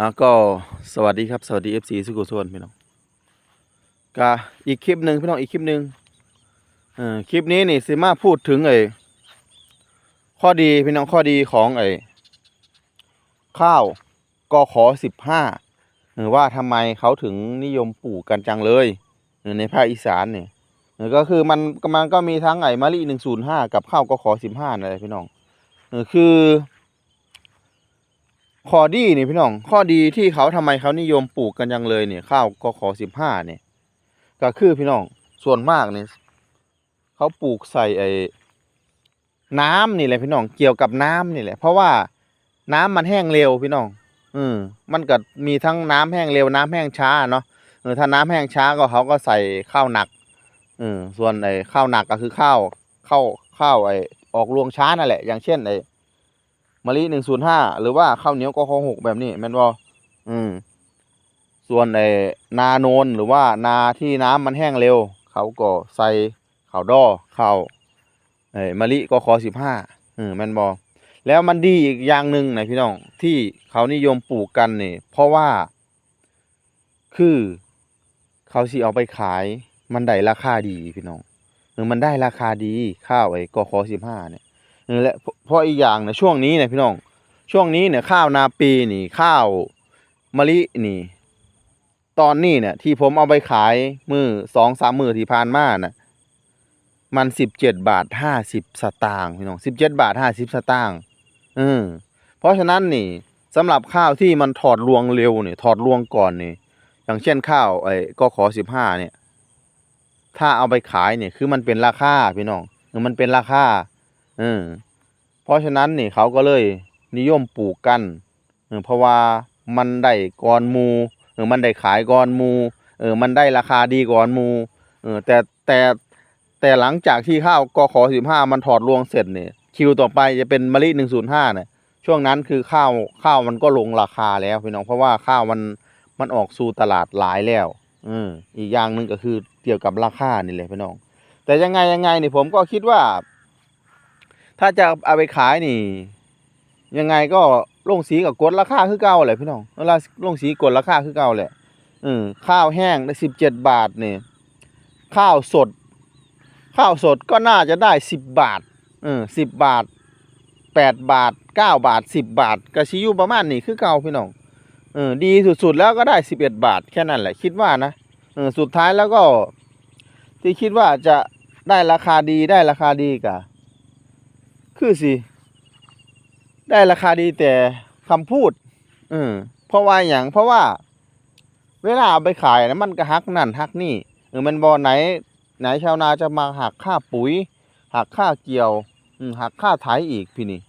อะก็สวัสดีครับสวัสดี FC สุกุสวนพี่น้องก็อีกคลิปหนึ่งพี่น้องอีกคลิปหนึ่งเอ่อคลิปนี้นี่สิมาพูดถึงไอ้ข้อดีพี่น้องข้อดีของไอ้ข้าวกอขอสิบห้าเออว่าทำไมเขาถึงนิยมปลูกกันจังเลยในภาคอีสานเนี่ยเออก็คือมันมันก็มีทั้งไอ้มะลิหนึ่งศูนย์ห้ากับข้าวกอขอสิบห้านั่นแหละพี่น้องเออคือ ข้อดีนี่พี่น้อง ข้อดีที่เขาทำไมเขานิยมปลูกกันยังเลยเนี่ยข้าวกขอสิบห้าเนี่ย ก็คือพี่น้องส่วนมากเนี่ยเขาปลูกใส่ไอ้น้ำนี่แหละพี่น้องเกี่ยวกับน้ำนี่แหละ เพราะว่าน้ำมันแห้งเร็วพี่น้องอืมมันก็มีทั้งน้ำแห้งเร็วน้ำแห้งช้าเนาะเออถ้าน้ำแห้งช้าก็เขาก็ใส่ข้าวหนักอืมส่วนไอ้ข้าวหนักก็คือข้าวข้าวข้าวไอ้ออกรวงช้านั่นแหละ อย่างเช่นไอ้ มะลิหนึ่งศูนย์ห้าหรือว่าข้าวเหนียวกขหกแบบนี้แมนบ่อืม ส่วนไอ้นาโนนหรือว่านาที่น้ำมันแห้งเร็ว เขาก็ใส่ข้าวดอข้าวไอ้มะลิกขสิบห้าอืมแมนบ่แล้วมันดีอีกอย่างหนึ่งนะพี่น้องที่เขานิยมปลูกกันเนี่ยเพราะว่า คือเขาสิเอาไปขาย มันได้ราคาดีพี่น้องเออมันได้ราคาดีข้าวไอ้กขสิบห้าเนี่ย และเพราะอีกอย่างนี่ยช่วงนี้นี่ยพี่น้อง ช่วงนี้เนี่ยข้าวนาปีนี่ข้าวมะลินี่ ตอนนี้เนี่ย ที่ผมเอาไปขายมือสองสามมือที่ผ่านมาน่ะมันสิบเจ็ดบาทห้าสิบสตางค์พี่น้องสิบเจ็ดบาทห้าสิบสตางค์เออเพราะฉะนั้นนี่สำหรับข้าวที่มันถอดรวงเร็วเนี่ยถอดรวงก่อนนี่อย่างเช่นข้าวไอ้ก็ขอสิบห้าเนี่ย ถ้าเอาไปขายเนี่ยคือมันเป็นราคาพี่น้องมันเป็นราคา เออเพราะฉะนั้นนี่เขาก็เลยนิยมปลูกกันเออเพราะว่ามันได้ก่อนมูเออมันได้ขายก่อนมูเออมันได้ราคาดีก่อนมูเออแต่แต่แต่หลังจากที่ข้าวกขอสิบห้ามันถอดรวงเสร็จเนี่ยคิวต่อไปจะเป็นมะลิหนึ่งศูนย์ห้าเนี่ยช่วงนั้นคือข้าวข้าวมันก็ลงราคาแล้วพี่น้องเพราะว่าข้าวมันมันออกสู่ตลาดหลายแล้วอืมอีกอย่างหนึ่งก็คือเกี่ยวกับราคานี่แหละพี่น้อง แต่ยังไงยังไงนี่ผมก็คิดว่า ถ้าจะเอาไปขายนี่ ยังไงก็ลงสีกับกดราคาคือเก่าแหละพี่น้องเวลาลงสีกดราคาคือเก่าแหละอืข้าวแห้งได้สิบเจ็ดบาทนี่ข้าวสด ข้าวสดก็น่าจะได้สิบบาทเออสิบบาทแปดบาทเก้าบาทสิบบาทกระชิยูประมาณนี้คือเก่าพี่น้องเออดีสุดๆแล้วก็ได้สิบเอ็ดบาทแค่นั้นแหละคิดว่านะเออสุดท้ายแล้วก็ที่คิดว่าจะได้ราคาดีได้ราคาดีกะ คือสิ ได้ราคาดีแต่คำพูดอืมเพราะว่าอย่างเพราะว่า เวลาเอาไปขายนะมันก็หักนั่นหักนี่เออมันบอไหน ไหนชาวนาจะมาหักค่าปุ๋ย หักค่าเกี่ยวอืหักค่าไถอีกพี่นี่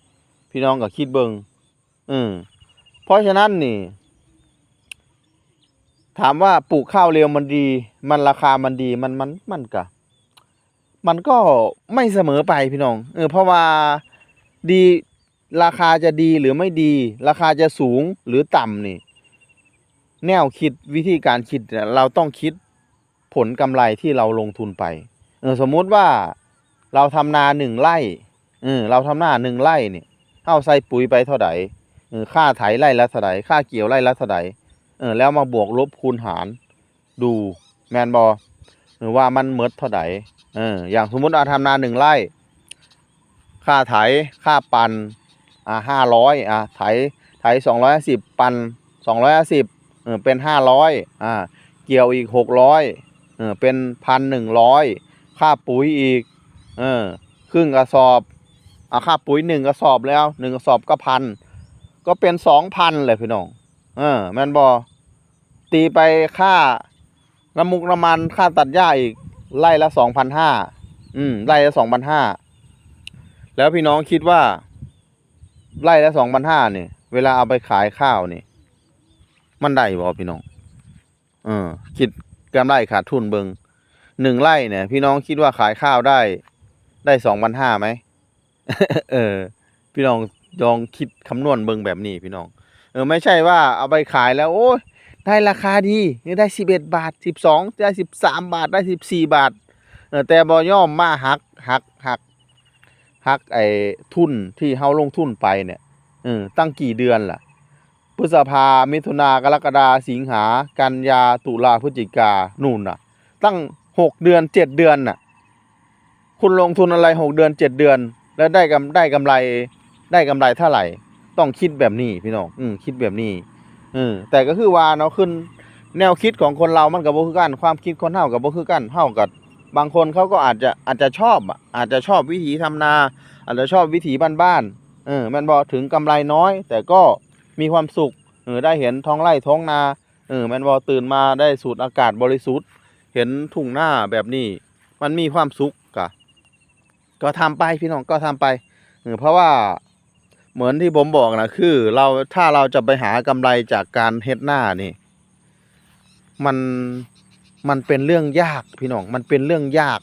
พี่น้องก็คิดเบิงอืมเพราะฉะนั้นนี่ ถามว่าปลูกข้าวเร็วมันดี มันราคามันดีมันมันมันกะ มันก็ไม่เสมอไปพี่น้อง เออเพราะว่าดีราคาจะดีหรือไม่ดี ราคาจะสูงหรือต่ำนี่ แนวคิดวิธีการคิดเราต้องคิดผลกำไรที่เราลงทุนไป เออสมมติว่าเราทำนาหนึ่งไร่เออเราทำนาหนึ่งไร่เนี่ยเอาใส่ปุ๋ยไปเท่าไหร่เออค่าไถไร่ละเท่าไหร่ค่าเกี่ยวไร่ละเท่าไหร่เออแล้วมาบวกลบคูณหาร ดูแมนบอหรือว่ามันเมดเท่าไหร่ เอออย่างสมมติเอาทำนาหนึ่งไร่ ค่าไถค่าปันอ่าห้าร้อยอ่าไถไถสองร้อยสิบปันสองร้อยสิบเออเป็นห้าร้อยอ่าเกี่ยวอีกหกร้อยเออเป็นพันหนึ่งร้อยค่าปุ๋ยอีกเออครึ่งกระสอบอ่าค่าปุ๋ยหนึ่งกระสอบแล้วหนึ่งกระสอบก็พันก็เป็นสองพันเลยพี่น้องเออแมนบอตีไปค่าน้ำมุกน้ำมันค่าตัดหญ้าอีก ไล่ละสองพันห้าอืมไล่ละสองพันห้าแล้วพี่น้องคิดว่า ไล่ละสองพันห้าเนี่ย เวลาเอาไปขายข้าวนี่ มันได้บ่พี่น้อง เออ คิดกำไรขาดทุนเบิงหนึ่งไร่เนี่ย พี่น้องคิดว่าขายข้าวได้ ได้สองพันห้าไหมเออ พี่น้องลองคิดคำนวณเบิงแบบนี้พี่น้อง เออ ไม่ใช่ว่าเอาไปขายแล้ว โอ้ย ได้ราคาดีได้สิบเอ็ดบาทสิบสองได้สิบสามบาทได้สิบสี่บาทแต่บอย่อมมาหักหักหักหักไอ้ทุนที่เฮาลงทุนไปเนี่ยอตั้งกี่เดือนล่ะพฤษภามิถุนากรกฎาสิงหากันยาตุลาพฤศจิกานู่นน่ะ ตั้งหกเดือนเจ็ดเดือนน่ะ คุณลงทุนอะไรหกเดือนเจ็ดเดือน แล้วได้กำได้กำไรได้กำไรเท่าไหร่ ต้องคิดแบบนี้พี่น้องอืมคิดแบบนี้ อืมแต่ก็คือว่าเนาะขึ้นแนวคิดของคนเรามันกับบ่คือกันความคิดคนเฮากับบ่คือกันเฮากับบางคนเขาก็อาจจะอาจจะชอบอะอาจจะชอบวิถีทำนา อาจจะชอบวิถีบ้านๆเออแมันบ่ถึงกำไรน้อย แต่ก็มีความสุขเออได้เห็นท้องไร่ท้องนาเออแมันบ่ตื่นมาได้สูดอากาศบริสุทธิ์ เห็นทุ่งหน้าแบบนี้ มันมีความสุขกะก็ทำไปพี่น้องก็ทำไปเออเพราะว่า เหมือนที่ผมบอกนะคือ เราถ้าเราจะไปหากำไรจากการเฮ็ดหน้านี่ มันมันเป็นเรื่องยากพี่น้องมันเป็นเรื่องยาก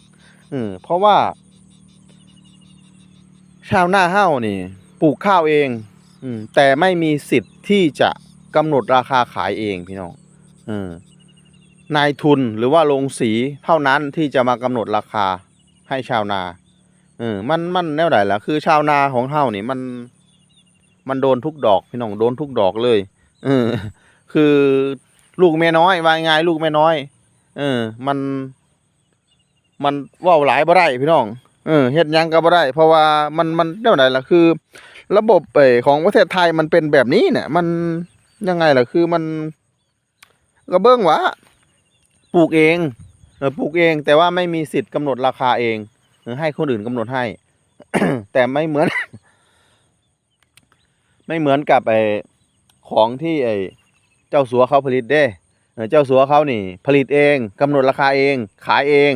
อืมเพราะว่า ชาวนาเฮ้านี่ ปลูกข้าวเอง อืมแต่ไม่มีสิทธิ์ที่จะกำหนดราคาขายเองพี่น้องเออนายทุนหรือว่าโรงสีเท่านั้นที่จะมากำหนดราคาให้ชาวนาเออมันมันแนวไหนล่ะคือชาวนาของเฮ้านี่มัน มันโดนทุกดอกพี่น้องโดนทุกดอกเลยเออคือลูกแม่น้อยว่าไงายลูกแม่น้อย เออ มัน มันว่าหลายบ่ได้พี่น้องเออเฮ็ดยังก็บ่ได้ เพราะว่ามันมันแนวไหนล่ะคือ ระบบเออของประเทศไทยมันเป็นแบบนี้เนี่ย มันยังไงล่ะคือมันก็เบิ่งว่าปลูกเองเออปลูกเอง แต่ว่าไม่มีสิทธิ์กำหนดราคาเองหรือให้คนอื่นกำหนดให้ แต่ไม่เหมือน ไม่เหมือนกับไอ้ของที่ไอ้เจ้าสัวเขาผลิตเด้เจ้าสัวเขานี่ ผลิตเองกำหนดราคาเองขายเอง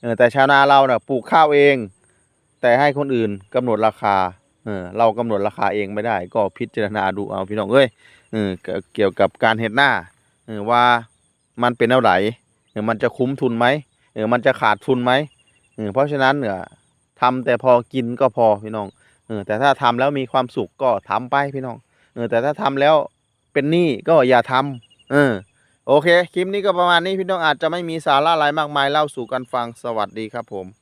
เออแต่ชาวนาเราเน่ะปลูกข้าวเอง แต่ให้คนอื่นกำหนดราคาเออเรากำหนดราคาเองไม่ได้ ก็พิจารณาดูเอาพี่น้องเอ้ยเออเกี่ยวกับการเฮ็ดหน้าเออว่ามันเป็นเท่าไหร่เออมันจะคุ้มทุนไหมเออมันจะขาดทุนไหมเออเพราะฉะนั้นเนี่ยทำแต่พอกินก็พอพี่น้อง เออแต่ถ้าทำแล้วมีความสุขก็ทำไปพี่น้อง เออ แต่ถ้าทำแล้วเป็นหนี้ก็อย่าทำเออ โอเค คลิปนี้ก็ประมาณนี้พี่น้องอาจจะไม่มีสาระอะไรมากมายเล่าสู่กันฟังสวัสดีครับผม